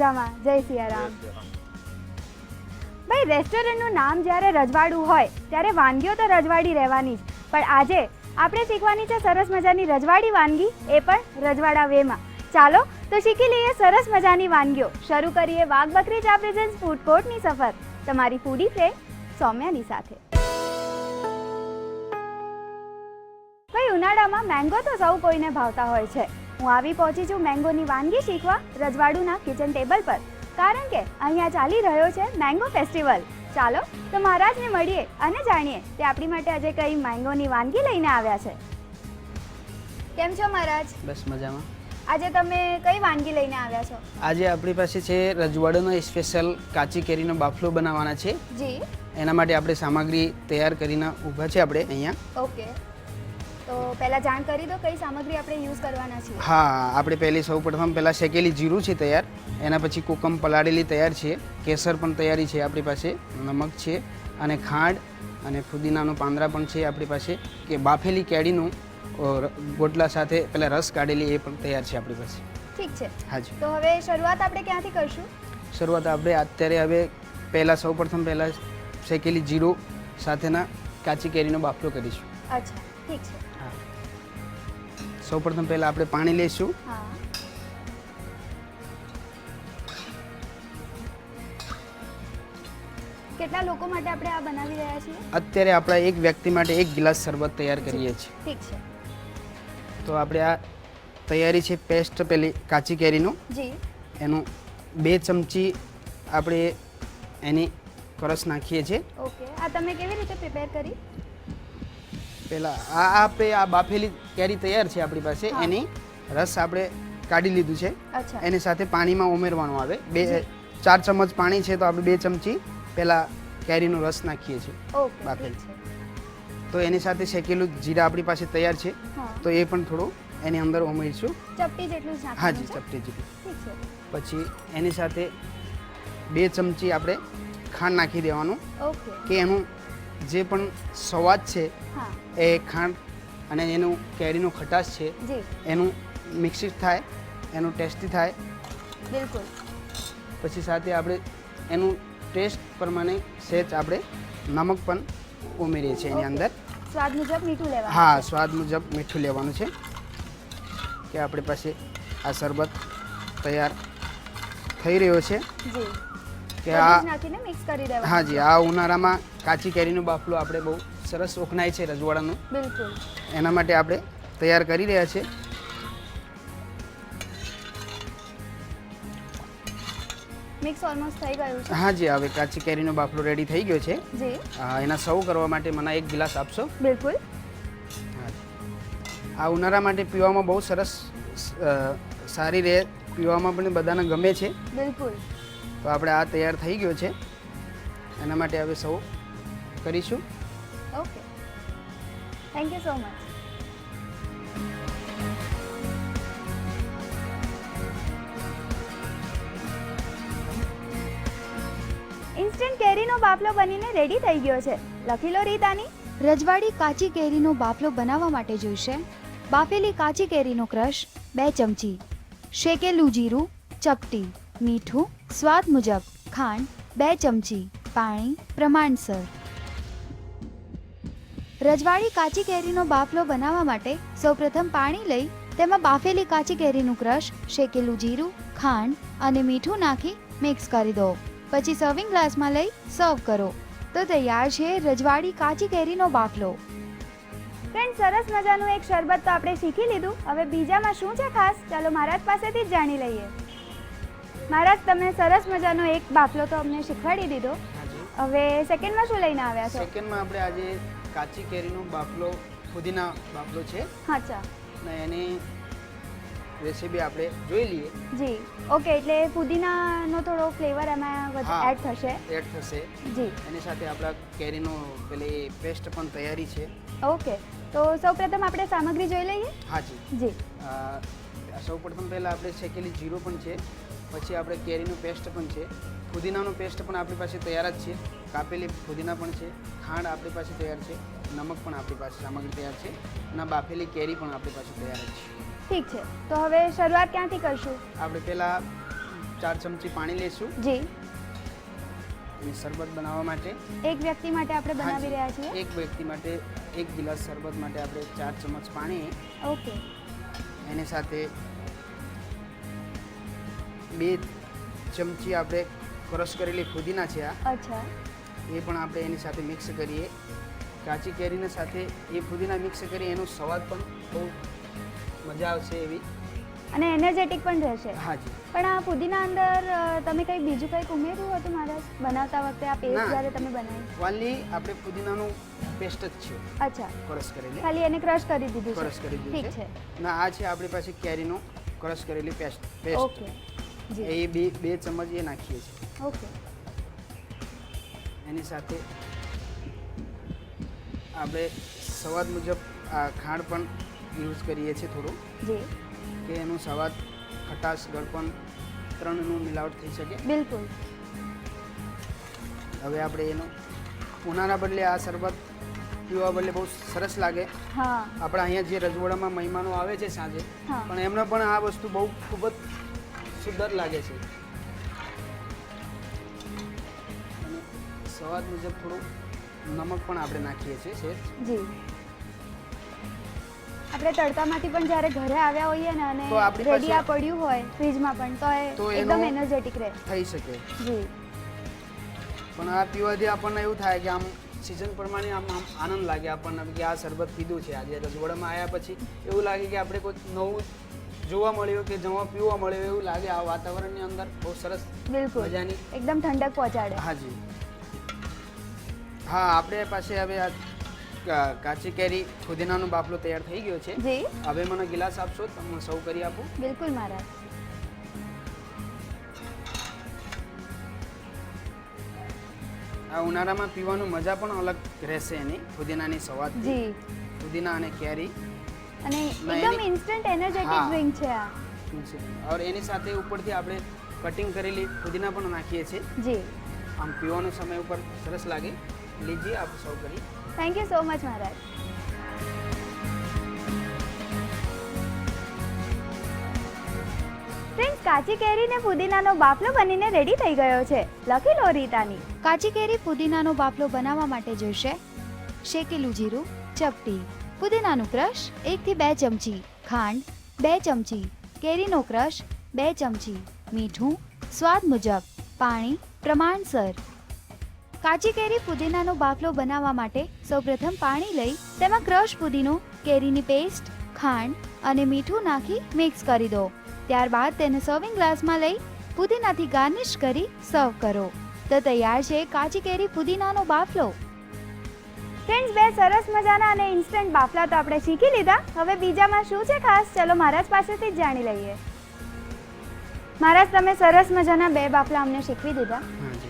મજામાં. જય સિયારામ. ભાઈ રેસ્ટોરન્ટનું નામ જ્યારે રજવાડું હોય ત્યારે વાનગીઓ તો રજવાડી રહેવાની જ. પણ આજે આપણે શીખવાની છે સરસ મજાની રજવાડી વાનગી એ પણ રજવાડા વેમાં. ચાલો તો શીખી લઈએ સરસ મજાની વાનગીઓ. શરૂ કરીએ વાઘ બકરી ચા પ્રેઝન્સ ફૂડ કોર્ટની સફર. તમારી ફૂડી ફ્રેન્ડ સૌમ્યાની સાથે. ભાઈ ઉનાળામાં મેંગો તો સૌ કોઈને ભાવતા હોય છે. હું આવી પહોંચી છું મેંગોની વાનગી શીખવા રજવાડુના કિચન ટેબલ પર. કારણ કે અહીંયા ચાલી રહ્યો છે મેંગો ફેસ્ટિવલ ચાલો તો મહારાજને મળીએ અને જાણીએ તે આપણી માટે આજે કઈ મેંગોની વાનગી લઈને આવ્યા છે. કેમ છો મહારાજ? બસ મજામાં. આજે તમે કઈ વાનગી લઈને આવ્યા છો? આજે આપણી પાસે છે રજવાડોનો સ્પેશિયલ કાચી કેરીનો બાફલો બનાવવાના છે. જી. એના માટે આપણે સામગ્રી તૈયાર કરીને ઊભા છે આપણે અહીંયા. ઓકે. તો પહેલા જાણ કરી દો કઈ સામગ્રી આપણે યુઝ કરવાના છીએ. હા આપણે પહેલી સૌ પ્રથમ પહેલાં શેકેલી જીરું છે તૈયાર. એના પછી કોકમ પલાળેલી તૈયાર છે. કેસર પણ તૈયારી છે આપણી પાસે નમક છે અને ખાંડ અને ફુદીનાનું પાંદરા પણ છે આપણી પાસે. કે બાફેલી કેરીનું અ, ગોટલા સાથે પહેલાં રસ કાઢેલી એ પણ તૈયાર છે આપણી પાસે. ઠીક છે. હાજી તો હવે શરૂઆત આપણે ક્યાંથી કરશું? શરૂઆત આપણે અત્યારે હવે પહેલાં સૌ પ્રથમ પહેલાં શેકેલી જીરું સાથેના કાચી કેરીનો બાફલો કરીશું. અચ્છા ઠીક છે. હા સૌ પ્રથમ પહેલાં આપણે પાણી લઈશું. કેટલા લોકો માટે આપણે આ બનાવી રહ્યા છીએ? અત્યારે આપણા એક વ્યક્તિ માટે એક ગ્લાસ શરબત તૈયાર કરીએ છીએ. ઠીક છે. તો આપણે આ તૈયારી છે પેસ્ટ પેલી કાચી કેરીનું. જી. એનું બે ચમચી આપણે એની કરસ નાખીએ છીએ. ઓકે. આ તમે કેવી રીતે પ્રિપેર કરી? પહેલાં આ આપણે આ બાફેલી કેરી તૈયાર છે આપણી પાસે. એની રસ આપણે કાઢી લીધું છે. એની સાથે પાણીમાં ઉમેરવાનું આવે. બે ચાર ચમચ પાણી છે તો આપણે બે ચમચી પહેલાં કેરીનો રસ નાખીએ છીએ બાફેલી. બાફેલ. તો એની સાથે શેકેલું જીરા આપણી પાસે તૈયાર છે. તો એ પણ થોડું એની અંદર ઉમેરીશું. ચપટી જેટલું હા જી ચપટી જેટલું. પછી એની સાથે બે ચમચી આપણે ખાંડ નાખી દેવાનું. કે એનું જે પણ સ્વાદ છે એ ખાંડ અને એનું કેરીનો ખટાશ છે એનું મિક્સિંગ થાય એનું ટેસ્ટી થાય. બિલકુલ. પછી સાથે આપણે એનું ટેસ્ટ પ્રમાણે સહેજ આપણે નમક પણ ઉમેરીએ છીએ એની અંદર. સ્વાદ મુજબ મીઠું લેવાનું. હા સ્વાદ મુજબ મીઠું લેવાનું છે. કે આપણી પાસે આ શરબત તૈયાર થઈ રહ્યો છે. જી. કે આ જ નાખીને મિક્સ કરી દેવાનું. હાજી આ ઉનાળામાં કાચી કેરીનો બાફલો આપણે બહુ સરસ ઓખનાય છે રજવાડાનું. બિલકુલ. એના માટે આપણે તૈયાર કરી રહ્યા છે. મિક્સ ઓલમોસ્ટ થઈ ગયું છે. હાજી હવે કાચી કેરીનો બાફલો રેડી થઈ ગયો છે. જી. આ એના સર્વ કરવા માટે મને એક ગ્લાસ આપશો? બિલકુલ. આ ઉનાળા માટે પીવામાં બહુ સરસ સારી રહે. પીવામાં પણ બધાને ગમે છે. બિલકુલ. તો આપણે આ તૈયાર થઈ ગયો છે. એના માટે હવે સૌ કરીશું. Okay. Thank you so much instant કેરીનો બાફલો બનીને રેડી થઈ ગયો છે. લખી લો રીતાની. રજવાડી કાચી કેરીનો બાફલો બનાવવા માટે જોઈશે. બાફેલી કાચી કેરીનો ક્રશ બે ચમચી. શેકેલું જીરું ચપટી મીઠું સ્વાદ મુજબ ખાંડ બે ચમચી, પાણી, પ્રમાણસર. રજવાડી કાચી કેરીનો બાફલો બનાવવા માટે સૌપ્રથમ પાણી લઈ તેમાં બાફેલી કાચી કેરીનું ક્રશ, શેકેલું જીરું, ખાંડ અને મીઠું નાખી મિક્સ કરી દો. પછી સર્વિંગ ગ્લાસમાં લઈ સર્વ કરો. તો તૈયાર છે રજવાડી કાચી કેરીનો બાફલો. ફ્રેન્ડ, સરસ મજાનું એક શરબત તો આપણે શીખી લીધું. હવે બીજામાં શું છે ખાસ? ચાલો મહારાજ પાસેથી જ જાણી લઈએ. મહારાજ તમે સરસ મજાનો એક બાફલો તો અમને શીખવાડી દીધો. હવે સેકન્ડમાં શું લઈને આવ્યા છો? સેકન્ડમાં આપણે આજે કાચી કેરીનો બાફલો ફુદીના બાફલો છે. અચ્છા. ને એની રેસીપી આપણે જોઈ લઈએ. જી. ઓકે એટલે પુદીનાનો થોડો ફ્લેવર એમાં હા. એડ થશે. એડ થશે. જી. એની સાથે આપણા કેરીનો પેલી પેસ્ટ પણ તૈયારી છે. ઓકે. તો સૌપ્રથમ આપણે સામગ્રી જોઈ લઈએ? હાજી. જી. જી સૌપ્રથમ પહેલાં આપણે શેકેલી જીરું પણ છે. પછી આપણે કેરીનું પેસ્ટ પણ છે. ફુદીનાનો પેસ્ટ પણ આપણી પાસે તૈયાર જ છે. કાપેલી ફુદીના પણ છે. ખાંડ આપણી પાસે તૈયાર છે. નમક પણ આપણી પાસે સામગ્રી તૈયાર છે. અને બાફેલી કેરી પણ આપણી પાસે તૈયાર જ છે. ઠીક છે. તો હવે શરૂઆત ક્યાંથી કરશું? આપણે પહેલાં ચાર ચમચી પાણી લઈશું. જી. અને શરબત બનાવવા માટે એક વ્યક્તિ માટે આપણે બનાવી રહ્યા છીએ? એક વ્યક્તિ માટે એક ગિલાસ શરબત માટે આપણે ચાર ચમચ પાણી ઓકે. એની સાથે બે ચમચી આપણે ક્રશ કરેલી ફુદીના છે આ. અચ્છા. એ પણ આપણે એની સાથે મિક્સ કરીએ. કાચી કેરીને સાથે એ ફુદીના મિક્સ કરીએ એનો સ્વાદ પણ બહુ મજા આવશે એવી. અને એનર્જેટિક પણ રહેશે. હાજી પણ આ પુદીના અંદર તમે કંઈ બીજું કંઈક ઉમેર્યું હતું મારા બનાવતા વખતે? આ પેસ્ટ જ્યારે તમે બનાવી ઓનલી આપણે ફુદીનાનું પેસ્ટ જ છે. અચ્છા. ક્રશ કરેલી. ખાલી એને ક્રશ કરી દીધું ક્રશ કરી દીધું ઠીક છે. ના આ છે આપણી પાસે કેરીનો ક્રશ કરેલી પેસ્ટ પેસ્ટ. ઓકે. એ બે બે ચમચ એ નાખીએ છીએ. ઓકે. એની સાથે આપણે સ્વાદ મુજબ આ ખાંડ પણ યુઝ કરીએ છીએ થોડું. કે એનું સ્વાદ ખટાશ ગળપણ ત્રણનું મિલાવટ થઈ શકે. બિલકુલ. હવે આપણે એનો ઉનાના બદલે આ શરબત પીવા બદલે બહુ સરસ લાગે. આપણા અહીંયા જે રજવાડામાં મહેમાનો આવે છે સાંજે પણ એમને પણ આ વસ્તુ બહુ ખૂબ જ સુંદર લાગે છે. અને સ્વાદ મુજબ થોડું નમક પણ આપણે નાખીએ છીએ સહેજ જી. આપણે તડકામાંથી પણ જ્યારે ઘરે આવ્યા હોઈએ ને અને તો આપણી પડ્યું હોય ફ્રીજમાં પણ તો એ એકદમ એનર્જેટિક રહે. થઈ શકે. જી. પણ આ પીવાથી આપણને એવું થાય કે આમ સિઝન પ્રમાણે આમ આમ આનંદ લાગે આપણને કે આ શરબત પીધું છે આજે રજવાડામાં આવ્યા પછી. એવું લાગે કે આપણે કોઈ નવું જોવા મળ્યો કે જમવા પીવા મળ્યો એવું લાગે આ વાતાવરણની અંદર? બહુ સરસ બિલકુલ. મજાની. એકદમ ઠંડક પહોંચાડે. હાજી હા આપણે પાસે હવે આ કાચી કેરી ફુદીનાનો બાફલો તૈયાર થઈ ગયો છે. જી. હવે મને ગિલાસ આપશો? તમને સૌ કરી આપું. બિલકુલ મહારાજ. આ ઉનાળામાં પીવાનું મજા પણ અલગ રહેશે એની ફુદીનાની સવાદ જી. ફુદીના અને કેરી. અને એકદમ ઇન્સ્ટન્ટ એનર્જેટિક હા. ડ્રિંક છે આ. ઓર એની સાથે ઉપરથી આપણે કટિંગ કરેલી ફુદીના પણ નાખીએ છીએ. જી. આમ પીવાનો સમય ઉપર સરસ લાગે. લીજીએ આપ સૌ કરી. Thank you so much Maharaj. Friends કાચી કેરી ને ફુદીનાનો બાફલો બનીને રેડી થઈ ગયો છે. લખી લો રીતાની. કાચી કેરી ફુદીનાનો બાફલો બનાવવા માટે જોઈશે શેકેલું જીરું ચપટી. ફુદીનાનું ક્રશ, એકથી બે ચમચી ખાંડ, બે ચમચી કેરીનો ક્રશ, બે ચમચી મીઠું. સ્વાદ મુજબ પાણી, પ્રમાણસર. કાચી કેરી પુદીનાનો બાફલો બનાવવા માટે સૌપ્રથમ પાણી લઈ તેમાં ક્રશ પુદીનો, કેરીની પેસ્ટ, ખાંડ અને મીઠું નાખી મિક્સ કરી દો. ત્યારબાદ તેને સર્વિંગ ગ્લાસમાં લઈ પુદીનાથી ગાર્નિશ કરી સર્વ કરો. તો તૈયાર છે કાચી કેરી પુદીનાનો બાફલો. ફ્રેન્ડ્સ બે સરસ મજાના અને ઇન્સ્ટન્ટ બાફલા તો આપણે શીખી લીધા. હવે બીજામાં શું છે ખાસ? ચલો મહારાજ પાસેથી જ જાણી લઈએ. મહારાજ તમે સરસ મજાના બે બાફલા અમને શીખવી દીધા.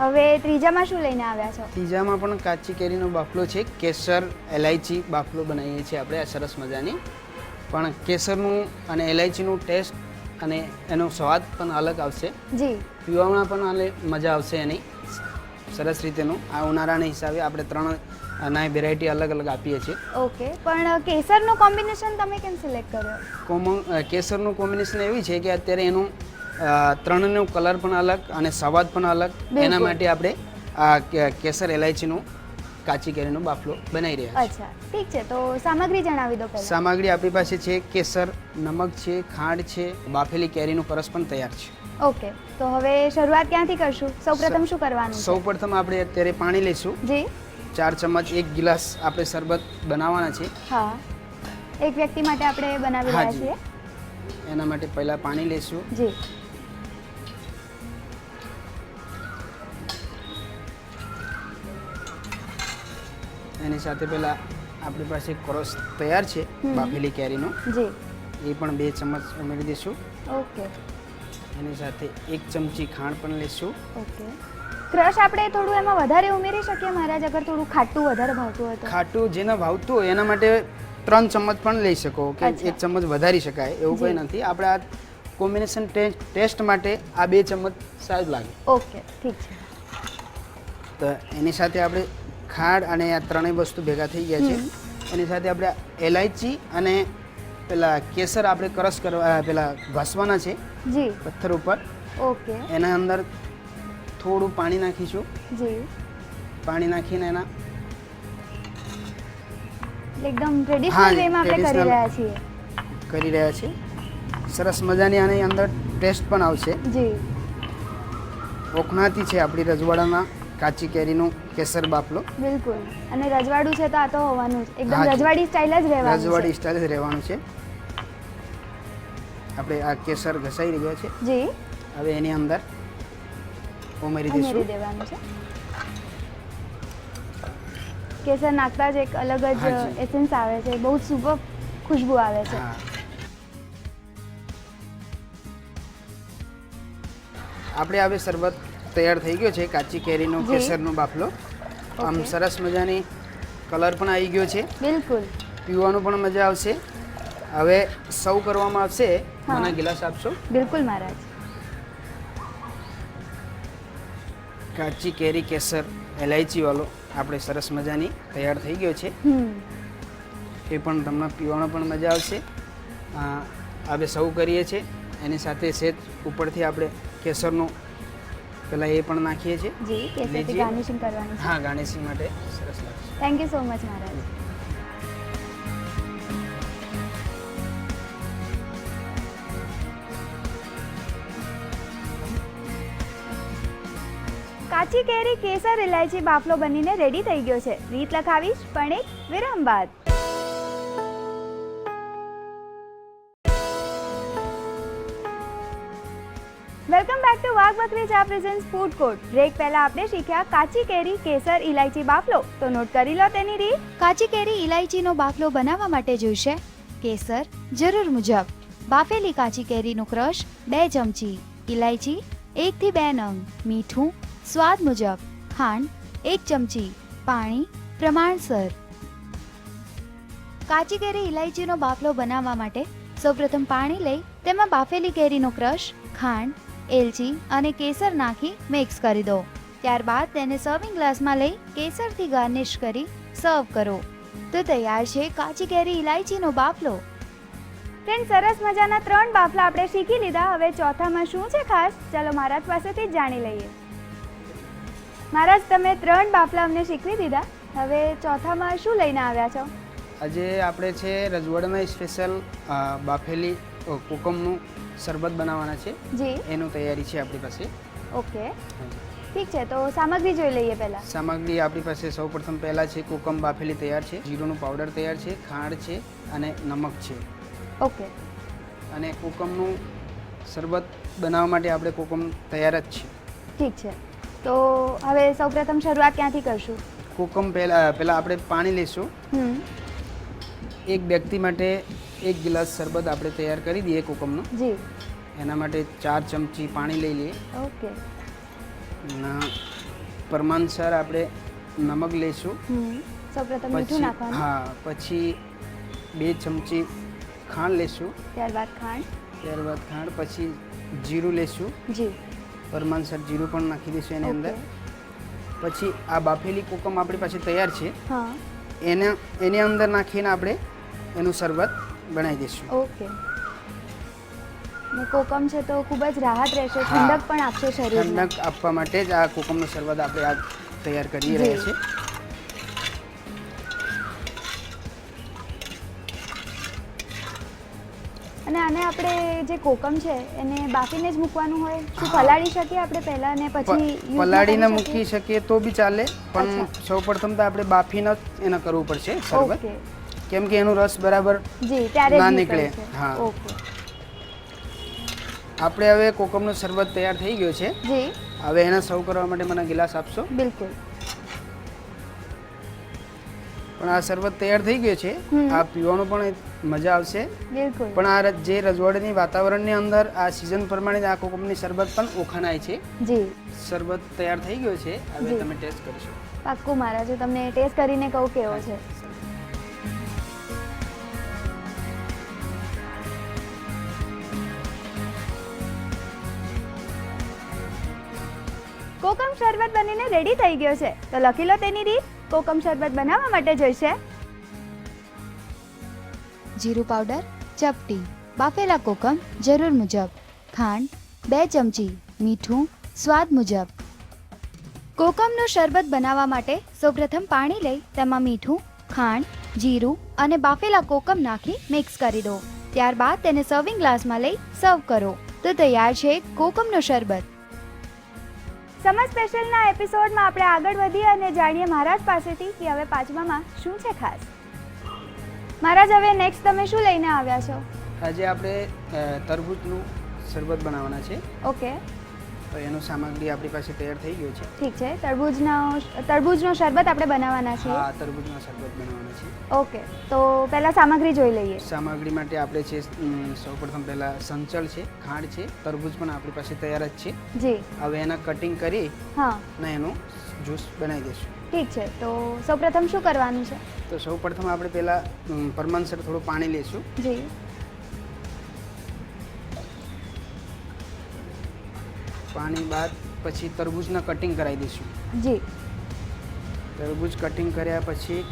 હવે ત્રીજામાં શું લઈને આવ્યા છો? ત્રીજામાં પણ કાચી કેરીનો બાફલો છે. કેસર એલાયચી બાફલો બનાવીએ છીએ આપણે આ સરસ મજાની. પણ કેસરનું અને એલાયચીનું ટેસ્ટ અને એનો સ્વાદ પણ અલગ આવશે. જી. પીવામાં પણ મજા આવશે એની. સરસ રીતેનું. આ ઉનાળાના હિસાબે આપણે ત્રણ ના વેરાયટી અલગ અલગ આપીએ છીએ. ઓકે પણ કેસરનું કોમ્બિનેશન તમે કેમ સિલેક્ટ કર્યો? કેસરનું કોમ્બિનેશન એવી છે કે અત્યારે એનું ત્રણનો કલર પણ અલગ અને સ્વાદ પણ અલગ. એના માટે આપણે આ કેસર એલાયચીનું કાચી કેરીનો બાફલો બનાવી રહ્યા છીએ. અચ્છા ઠીક છે તો સામગ્રી જણાવી દો પહેલા. સામગ્રી આપણી પાસે છે કેસર નમક છે ખાંડ છે બાફેલી કેરીનું પરસ પણ તૈયાર છે. ઓકે તો હવે શરૂઆત ક્યાંથી કરશું? સૌપ્રથમ શું કરવાનું સૌપ્રથમ આપણે અત્યારે પાણી લઈશું. જી. ચાર ચમચ એક ગિલાસ આપણે શરબત બનાવવાના છે. હા. એક વ્યક્તિ માટે આપણે બનાવી રહ્યા છીએ. એના માટે પહેલા પાણી લઈશું જી. એની સાથે પહેલાં આપણી પાસે ક્રોસ તૈયાર છે બાફેલી કેરીનો. જી. એ પણ બે ચમચ ઉમેરી દઈશું ઓકે. એની સાથે એક ચમચી ખાંડ પણ લઈશું ઓકે. ક્રશ આપણે થોડું એમાં વધારે ઉમેરી શકીએ મહારાજ અગર થોડું ખાટું વધારે ભાવતું હોય તો. ખાટું જેને ભાવતું હોય એના માટે ત્રણ ચમચ પણ લઈ શકો કે એક ચમચ વધારી શકાય એવું કંઈ નથી. આપણે આ કોમ્બિનેશન ટેસ્ટ માટે આ બે ચમચ સારું લાગે. ઓકે ઠીક છે. તો એની સાથે આપણે ખાંડ અને આ ત્રણેય વસ્તુ ભેગા થઈ ગયા છે. એની સાથે આપણે એલાયચી અને પેલા કેસર આપણે ક્રશ કરવા પેલા ઘસવાના છે જી. પથ્થર ઉપર. ઓકે. એના અંદર થોડું પાણી નાખીશું. જી. પાણી નાખીને એના એકદમ ટ્રેડિશનલ વેમાં આપણે કરી રહ્યા છીએ. કરી રહ્યા છીએ. સરસ મજાની આની અંદર ટેસ્ટ પણ આવશે. જી. ઓખણાતી છે આપણી રજવાડાના કાચી કેરીનું કેસર બાફલો. બિલકુલ. અને રજવાડું છે તો આ તો હોવાનું જ. એકદમ રજવાડી સ્ટાઇલ જ રહેવાનું રજવાડી સ્ટાઇલ જ રહેવાનું છે. આપણે આ કેસર ઘસાઈ રહ્યો છે. જી. હવે એની અંદર ઉમેરી દઈશું. દેવાનું છે. કેસર નાખતા જ એક અલગ જ એસેન્સ આવે છે. બહુ સુપર ખુશ્બુ આવે છે. આપણે હવે શરબત તૈયાર થઈ ગયો છે કાચી કેરીનો. કેસરનો બાફલો. આમ સરસ મજાની કલર પણ આવી ગયો છે. બિલકુલ. પીવાનું પણ મજા આવશે. હવે સૌ કરવામાં આવશે. મને ગિલાસ આપશો? બિલકુલ મહારાજ. કાચી કેરી કેસર એલાયચી વાળો આપણે સરસ મજાની તૈયાર થઈ ગયો છે. એ પણ તમને પીવાનો પણ મજા આવશે. આપણે સૌ કરીએ છીએ. એની સાથે સેજ ઉપરથી આપણે કેસરનું પેલા એ પણ નાખીએ છીએ. હા ગાર્નિશિંગ માટે સરસ લાગશે. થેન્ક યુ સો મચ મહારાજ કાચી કેરી, કેસર ઇલાયચી બાફલો બનીને રેડી થઈ ગયો છે. રીત લખાવીશ, પણ એક વિરામ બાદ. વેલકમ બેક ટુ વાઘ બકરી ચા પ્રેઝન્સ ફૂડ કોર્ટ બ્રેક પહેલા આપણે શીખ્યા કાચી કેરી, કેસર ઇલાયચી બાફલો. તો નોટ કરી લો તેની રીત. કાચી કેરી ઇલાયચીનો બાફલો બનાવવા માટે જોઈશે કેસર જરૂર મુજબ. બાફેલી કાચી કેરીનું ક્રશ બે ચમચી ઇલાયચી એકથી બે નંગ, મીઠું સ્વાદ મુજબ ખાંડ, એક ચમચી પાણી, પ્રમાણસર. કાચી કેરી ઇલાયચીનો બાફલો બનાવવા માટે સૌપ્રથમ પાણી લઈ તેમાં બાફેલી કેરીનો ક્રશ, ખાંડ, એલચી અને કેસર નાખી મિક્સ કરી દો. ત્યારબાદ તેને સર્વિંગ ગ્લાસમાં લઈ કેસરથી ગાર્નિશ કરી સર્વ કરો. તો તૈયાર છે કાચી કેરી ઇલાયચીનો બાફલો. ફ્રેન્ડ સરસ મજાના ત્રણ બાફલા આપણે શીખી લીધા. હવે ચોથામાં શું છે ખાસ? ચાલો મારા પાસેથી જ જાણી લઈએ. મહારાજ તમે ત્રણ બાફલા અમને શીખવી દીધા. હવે ચોથામાં શું લઈને આવ્યા છો? આજે આપણે છે રજવાડામાં સ્પેશિયલ બાફેલી કોકમનું શરબત બનાવવાના છે. જી. એનું તૈયારી છે આપણી પાસે. ઓકે. ઠીક છે તો સામગ્રી જોઈ લઈએ પહેલા. સામગ્રી આપણી પાસે સૌપ્રથમ પહેલાં છે કોકમ બાફેલી તૈયાર છે જીરુંનું પાવડર તૈયાર છે ખાંડ છે અને નમક છે. ઓકે. અને કોકમનું શરબત બનાવવા માટે આપણે કોકમ તૈયાર જ છે. ઠીક છે. તો હવે સૌપ્રથમ શરૂઆત ક્યાંથી કરશું? કોકમ પહેલાં પહેલાં આપણે પાણી લઈશું એક વ્યક્તિ માટે એક ગ્લાસ શરબત આપણે તૈયાર કરી દઈએ કોકમનો. જી. એના માટે ચાર ચમચી પાણી લઈ લઈએ. ઓકે. અને પ્રમાણસર આપણે નમક લઈશું સૌપ્રથમ મીઠું નાખવાનું. હા પછી બે ચમચી ખાંડ લઈશું ત્યારબાદ ખાંડ. ત્યારબાદ ખાંડ પછી જીરું લઈશું જી. પ્રમાણસર જીરું પણ નાખી દઈશું એની અંદર. પછી આ બાફેલી કોકમ આપણી પાસે તૈયાર છે. એને એની અંદર નાખીને આપણે એનું શરબત બનાવી દઈશું ઓકે. કોકમ છે તો ખૂબ જ રાહત રહેશે ઠંડક પણ આપશે શરીરને. ઠંડક આપવા માટે જ આ કોકમનો શરબત આપણે આ તૈયાર કરી. રહ્યા છીએ. આપણે જે કોકમ છે એને બાફીને જ મૂકવાનું હોય શું પલાળી શકીએ આપણે પહેલા અને પછી ના પલાળીને મૂકી શકીએ? તો બી ચાલે પણ. સૌપ્રથમ તો આપણે બાફીને જ એને કરવું પડશે શરબત કેમ કે એનો રસ બરાબર જી ત્યારે ના નીકળે નીકળે. હા. ઓકે આપણે હવે કોકમનો શરબત તૈયાર થઈ ગયો છે જી હવે એને સર્વ કરવા માટે મને ગિલાસ આપશો બિલકુલ પણ આ શરબત તૈયાર થઈ ગયો છે. આ પીવાનું પણ મજા આવશે. પણ આ જે રજવાડાની વાતાવરણની અંદર આ સિઝન પ્રમાણે આ કોકમની શરબત પણ ઓખાનાય છે. જી. શરબત તૈયાર થઈ ગયો છે. હવે તમે ટેસ્ટ કરશો. પાક્કું મારા જો તમને ટેસ્ટ કરીને કહું કેવો છે. કોકમ શરબત બનીને રેડી થઈ ગયો છે. તો લખી લો તેની રીત. કોકમ શરબત બનાવવા માટે જોઈશે? જીરું પાવડર, ચપટી, બાફેલા કોકમ જરૂર મુજબ. ખાંડ, બે ચમચી, મીઠું, સ્વાદ મુજબ. કોકમનું શરબત બનાવવા માટે સૌપ્રથમ પાણી લઈ તેમાં મીઠું, ખાંડ, જીરું અને બાફેલા કોકમ નાખી મિક્સ કરી દો. ત્યારબાદ તેને સર્વિંગ ગ્લાસમાં લઈ સર્વ કરો. તો તૈયાર છે કોકમનું શરબત. સમર સ્પેશિયલના એપિસોડમાં આપણે આગળ વધીએ અને જાણીએ મહારાજ પાસેથી કે હવે પાંચમામાં શું છે ખાસ. મહારાજ હવે નેક્સ્ટ તમે શું લઈને આવ્યા છો? આજે આપણે તરબૂચનું શરબત બનાવવાના છે. ઓકે તો એનું સામગ્રી આપણી પાસે તૈયાર થઈ ગયું છે. ઠીક છે. તરબૂજનો તરબૂજનો શરબત આપણે બનાવવાના છે હા તરબૂજનો શરબત બનાવવાનો છે. ઓકે. તો પહેલા સામગ્રી જોઈ લઈએ. સામગ્રી માટે આપણે છે સૌપ્રથમ પહેલાં સંચળ છે ખાંડ છે તરબૂજ પણ આપણી પાસે તૈયાર જ છે. જી. હવે એના કટિંગ કરી હા. ને એનું જ્યુસ બનાવી દઈશું. ઠીક છે. તો સૌપ્રથમ શું કરવાનું છે? તો સૌપ્રથમ આપણે પહેલાં પરમાનસર થોડું પાણી લઈશું. જી. પાણી બાદ પછી તરબૂચના કટિંગ કરાવી દઈશું. જી. તરબૂચ કટિંગ કર્યા પછી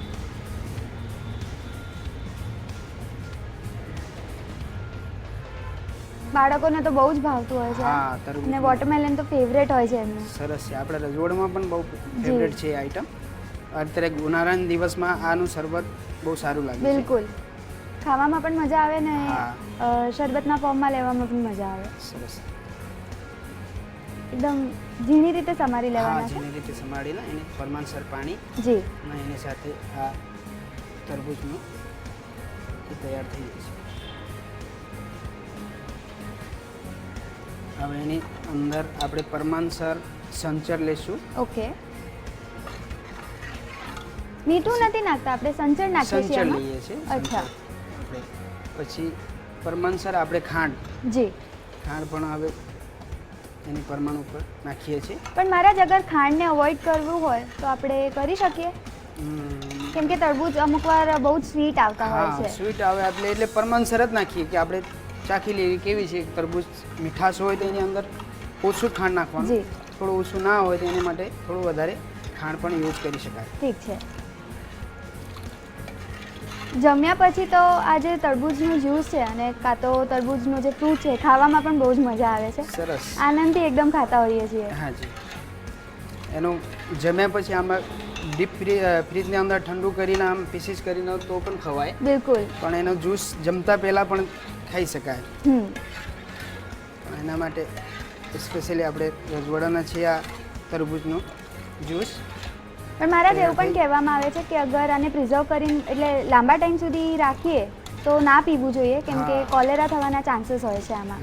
બાળકોને તો બહુ જ ભાવતું હોય છે. હા તરબૂચ ને વોટરમેલન તો ફેવરેટ હોય છે એમનું. સરસ છે. આપણા રજોડમાં પણ બહુ ફેવરેટ છે એ આઈટમ અત્યારે ઉનાળાના દિવસમાં આનું શરબત બહુ સારું લાગે બિલકુલ. ખાવામાં પણ મજા આવે ને શરબતના ફોર્મમાં લેવામાં પણ મજા આવે. સરસ. એકદમ ઝીણી રીતે સમારી લેવાના છે. ઝીણી રીતે સંભાળીને એને પરમાનસર પાણી જી. અને એની સાથે આ તરબૂચનું એ તૈયાર થઈ છે. હવે એની અંદર આપણે પરમાનસર સંચર લેશું. ઓકે. મીઠું નથી નાખતા આપણે સંચર નાખીએ છીએ સંચર લઈએ છીએ અચ્છા. પછી પરમાનસર આપણે ખાંડ. જી. ખાંડ પણ હવે એની પરમાણુ ઉપર નાખીએ છીએ. પણ મહારાજ અગર ખાંડને અવોઇડ કરવું હોય તો આપણે કરી શકીએ. કેમ કે તરબૂચ અમુક વાર બહુ જ સ્વીટ આવતા હોય છે. સ્વીટ આવે એટલે એટલે પ્રમાણસર જ નાખીએ કે આપણે ચાખી લઈએ. કેવી છે? તરબૂચ મીઠાશ હોય તો એની અંદર ઓછું ખાંડ નાખવાનું. જી. થોડું ઓછું ના હોય તો એની માટે થોડું વધારે ખાંડ પણ યુઝ કરી શકાય. ઠીક છે. જમ્યા પછી તો આ જે તરબૂચનું જ્યુસ છે અને કાં તો તરબૂજનું જે ફ્રૂટ છે ખાવામાં પણ બહુ જ મજા આવે છે. સરસ. આનંદથી એકદમ ખાતા હોઈએ છીએ. હા જી. એનું જમ્યા પછી આમાં ડીપ ફ્રી ફ્રીજની અંદર ઠંડુ કરીને આમ પીસીસ કરીને તો પણ ખવાય. બિલકુલ. પણ એનો જ્યુસ જમતા પહેલાં પણ ખાઈ શકાય. એના માટે સ્પેશિયલી આપણે રજવાડાના છે આ તરબૂજનું જ્યુસ. પણ મારા એવું પણ કહેવામાં આવે છે કે અગર આને પ્રિઝર્વ કરીને એટલે લાંબા ટાઈમ સુધી રાખીએ તો ના પીવું જોઈએ કેમ કે કોલેરા થવાના ચાન્સીસ હોય છે આમાં.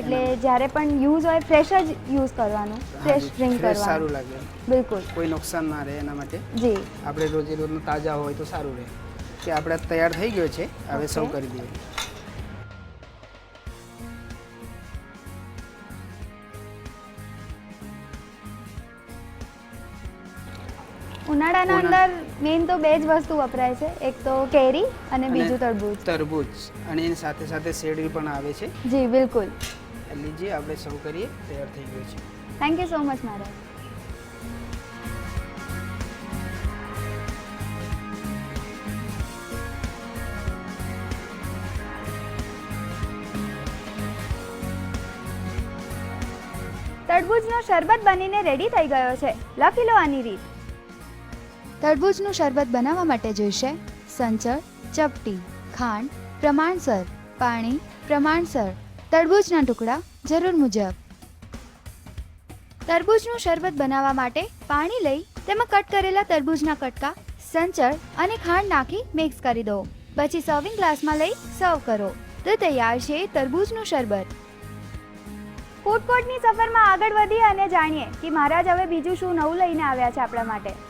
એટલે જ્યારે પણ યુઝ હોય ફ્રેશ જ યુઝ કરવાનું ફ્રેશ ડ્રિંક કરવાનું. સારું લાગે. બિલકુલ. કોઈ નુકસાન ના રહે એના માટે. જી. આપણે રોજે રોજનું તાજા હોય તો સારું રહે. કે આપણે તૈયાર થઈ ગયો છે હવે સર્વ કરી દઈએ. ઉનાળાના અંદર મેઇન તો બે જ વસ્તુ વપરાય છે. એક તો કેરી અને બીજું તરબૂચ. તરબૂચ. અને એની સાથે સાથે શેરડી પણ આવે છે. જી બિલકુલ. લીજીએ આપણે સૌ કરીએ તૈયાર થઈ ગયું છે. થેન્ક યુ સો મચ મહારાજ તરબૂચનો શરબત બનીને રેડી થઈ ગયો છે. લખી લો આની રીત. તરબૂચનું શરબત બનાવવા માટે જોઈશે. સંચળ, ચપટી, ખાંડ, પ્રમાણસર, પાણી, પ્રમાણસર, તરબૂચના ટુકડા, જરૂર મુજબ. તરબૂચનું શરબત બનાવવા માટે પાણી લઈ તેમાં કટ કરેલા તરબૂચના કટકા, સંચળ અને ખાંડ નાખી મિક્સ કરી દો. પછી સર્વિંગ ગ્લાસમાં લઈ સર્વ કરો. તો તૈયાર છે તરબૂચનું શરબત. ફૂડ કોર્ટની સફરમાં આગળ વધીએ અને જાણીએ કે મહારાજ હવે બીજું શું નવું લઈને આવ્યા છે આપણા માટે.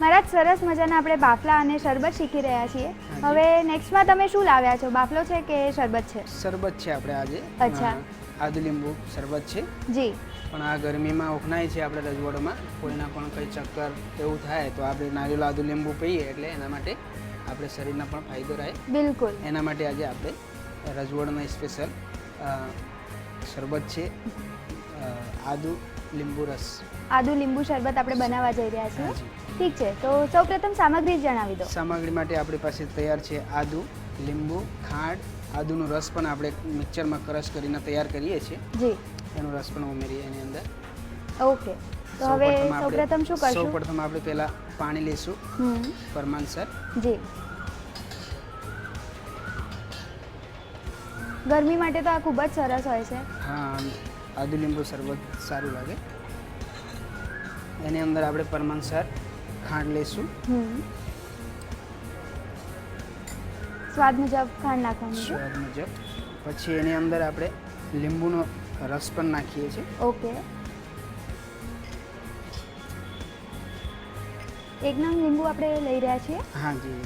મહારાજ સરસ મજાના આપણે બાફલા અને શરબત શીખી રહ્યા છીએ. હવે નેક્સ્ટમાં તમે શું લાવ્યા છો? બાફલો છે કે શરબત છે? શરબત છે આપણે આજે. અચ્છા. આદુ લીંબુ શરબત છે. જી. પણ આ ગરમીમાં ઉખનાય છે આપણે રજવાડોમાં. કોઈના પણ કંઈ ચક્કર એવું થાય તો આપણે નારિયેળ આદુ લીંબુ પીએ એટલે એના માટે આપણે શરીરના પણ ફાયદો રહે. બિલકુલ. એના માટે આજે આપણે રજવાડાના સ્પેશિયલ શરબત છે આદુ લીંબુ રસ આદુ લીંબુ શરબત આપણે બનાવવા જઈ રહ્યા છીએ. ઠીક છે તો સૌપ્રથમ સામગ્રી જણાવી દો. સામગ્રી માટે આપણી પાસે તૈયાર છે આદુ લીંબુ ખાંડ. આદુનો રસ પણ આપણે મિક્સરમાં ક્રશ કરીને તૈયાર કરીએ છીએ. જી. એનો રસ પણ ઉમેરીએ એની અંદર. ઓકે તો હવે સૌપ્રથમ શું કરશું? સૌપ્રથમ આપણે પહેલા પાણી લેશું. હમ. સર. જી. ગરમી માટે તો આ ખૂબ જ સરસ હોય છે. હા આદુ લીંબુ શરબત સારું લાગે. એની અંદર આપણે પ્રમાણસર ખાંડ લઈશું. સ્વાદ મુજબ ખાંડ નાખવાની સ્વાદ મુજબ. પછી એની અંદર આપણે લીંબુનો રસ પણ નાખીએ છીએ. ઓકે. એક નામ લીંબુ આપણે લઈ રહ્યા છીએ. હા જી.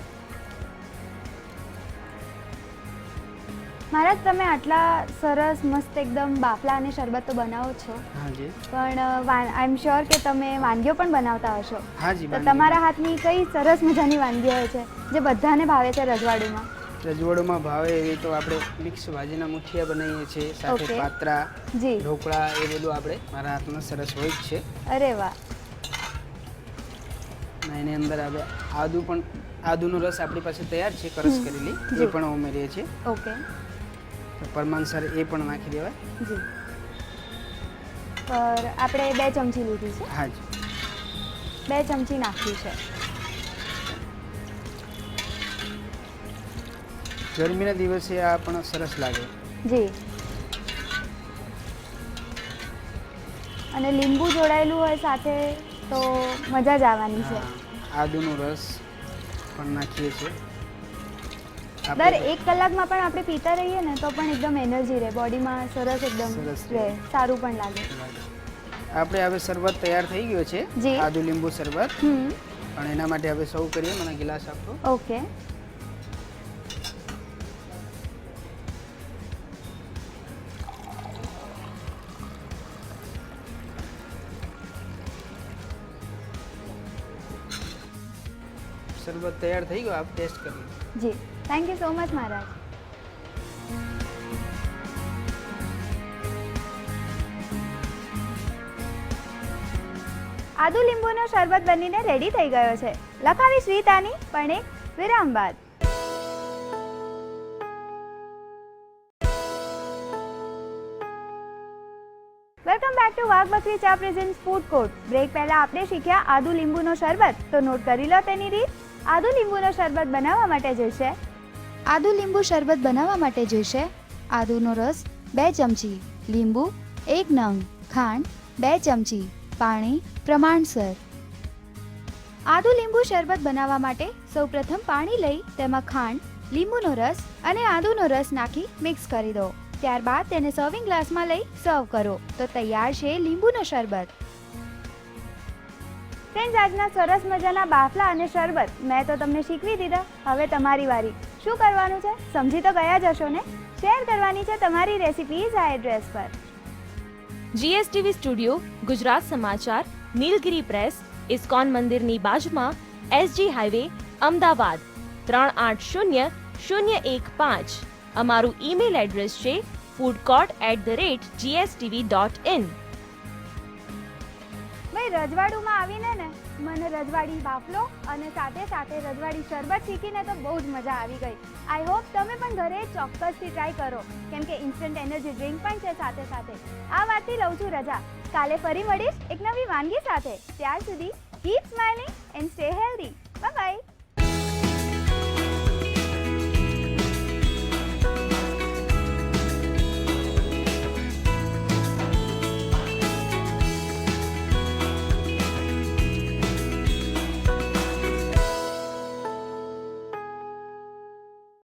મહારાજ તમે આટલા સરસ મસ્ત એકદમ બાફલા અને શરબત તો બનાવો છો. પણ આઈ એમ શ્યોર કે તમે વાનગીઓ પણ બનાવતા હશો. હા તો તમારા હાથની કઈ સરસ મજાની વાનગીઓ હોય છે જે બધાને ભાવે છે રજવાડુમાં? રજવાડુમાં ભાવે એવી તો આપણે મિક્સ ભાજીના મુઠિયા બનાવીએ છીએ સાથે પાત્રા જી. ઢોકળા એ બધું આપણે મારા હાથમાં સરસ હોય જ છે. અરે વાહ. એની અંદર આપણે આદુ પણ આદુનો રસ આપણી પાસે તૈયાર છે કરસ કરેલી જી. એ પણ ઉમેરીએ છીએ. ઓકે. પ્રમાણસર એ પણ નાખી દેવાય. જી. પર આપણે બે ચમચી લીધી છે. હા જી. બે ચમચી નાખ્યું છે. ગરમીના દિવસે આ પણ સરસ લાગે. જી. અને લીંબુ જોડાયેલું હોય સાથે તો મજા જ આવવાની છે. આદુનો રસ પણ નાખીએ છીએ. દર એક કલાકમાં પણ આપણે પીતા રહીએ ને તો પણ એકદમ એનર્જી રહે. બોડીમાં સરસ એકદમ રહે. સારું પણ લાગે. આપણે હવે શરબત તૈયાર થઈ ગયો છે. આદુ લીંબુ શરબત. પણ એના માટે હવે સૌ કરીએ મને ગિલાસ આપો. ઓકે. શરબત તૈયાર થઈ ગયો આપ ટેસ્ટ કરી જી. થેન્ક યુ સો મચ મહારાજ આદુ લીંબુનો શરબત બનીને રેડી થઈ ગયો છે. લખાવી શ્રીતાની પણ એક વિરામ બાદ. વેલકમ બેક ટુ વાઘ બકરી ચા પ્રેઝન્ટ ફૂડ કોર્ટ બ્રેક પહેલા આપણે શીખ્યા આદુ લીંબુનો શરબત. તો નોટ કરી લો તેની રીત. આદુ લીંબુનો શરબત બનાવવા માટે જોઈશે આદુ લીંબુ શરબત બનાવવા માટે જોઈશે. આદુનો રસ બે ચમચી, લીંબુ એક નંગ, ખાંડ બે ચમચી, પાણી પ્રમાણસર. આદુ લીંબુ શરબત બનાવવા માટે સૌપ્રથમ પાણી લઈ તેમાં ખાંડ, લીંબુનો રસ અને આદુનો રસ નાખી મિક્સ કરી દો. ત્યારબાદ તેને સર્વિંગ ગ્લાસમાં લઈ સર્વ કરો. તો તૈયાર છે લીંબુનો શરબત. ફ્રેન્ડ્સ, આજના સરસ મજાના બાફલા અને શરબત મેં તો તમને શીખવી દીધા. હવે તમારી વારી. શું કરવાનું છે? સમજી તો ગયા જ હશો ને? શેર કરવાની છે તમારી રેસિપીઝ આ એડ્રેસ પર. જીએસટીવી સ્ટુડિયો ગુજરાત સમાચાર નીલગિરી પ્રેસ ઇસ્કોન મંદિરની બાજુમાં એસજી હાઈવે અમદાવાદ ત્રણ આઠ શૂન્ય શૂન્ય એક પાંચ. અમારું ઈમેલ એડ્રેસ છે food court at the rate GSTV dot in ભાઈ રજવાડુમાં આવીને ને મને રજવાડી બાફલો અને સાથે સાથે રજવાડી શરબત શીખીને તો બહુ જ મજા આવી ગઈ. આઈ હોપ તમે પણ ઘરે ચોક્કસથી ટ્રાય કરો. કેમ કે ઇન્સ્ટન્ટ એનર્જી ડ્રિંક પણ છે સાથે સાથે. આ વાતથી લઉં છું રજા. કાલે ફરી મળીશ એક નવી વાનગી સાથે. ત્યાર સુધી keep smiling and stay healthy bye bye